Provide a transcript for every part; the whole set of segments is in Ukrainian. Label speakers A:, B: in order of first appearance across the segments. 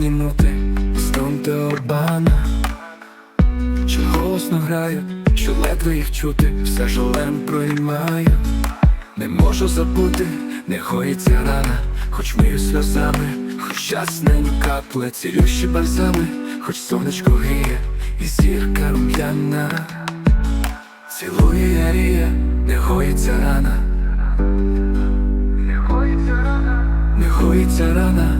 A: Гарматні ноти, стонти орбана Що голосно граю, що ледве їх чути, все жалем проймаю. Не можу забути, не гоїться рана, хоч мию сльозами, хоч не капле, цілющі бальзами, хоч сонечко гріє, і зірка рум'яна. Цілує ярія, не гоїться рана,
B: гоїться рана.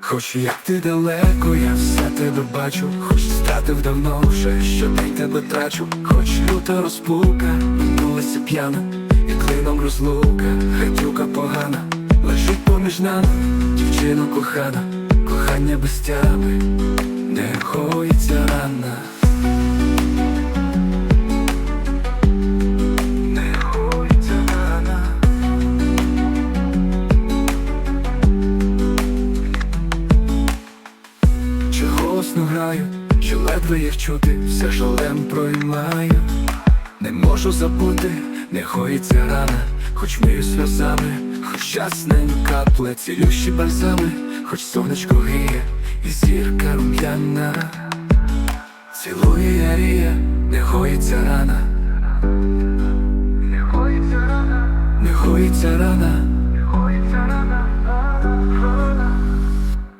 A: Хоч як ти далеко, я все тебе бачу, хоч стратив давно вже, щодень тебе трачу, хоч люта розпука, минулася п'яна, і клином розлука, гребюка погана, лежить поміж нами, дівчино кохана, кохання без тями, не гоїться рана. Голосно граю, чи ледве їх чути, все жалем проймаю. Не можу забути, не гоїться рана, хоч мию сльозами, хоч час капле, цілющі бальзами, хоч сонечко гріє, і зірка рум'яна. Цілує ярія, не гоїться рана,
B: Не гоїться рана,
A: не гоїться рана.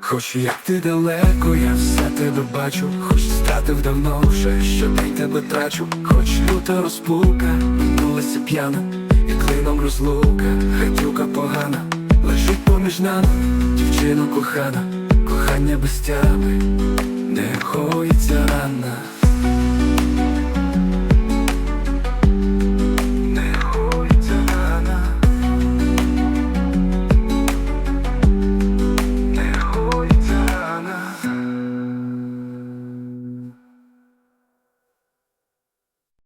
A: Хоч як ти далеко, я все тебе бачу, хоч стратив давно вже, щодень тебе трачу, хоч люта розпука, минулася п'яна, і клином розлука, гадюка погана, лежить поміж нами, дівчина кохана, кохання без тями, не гоїться рана.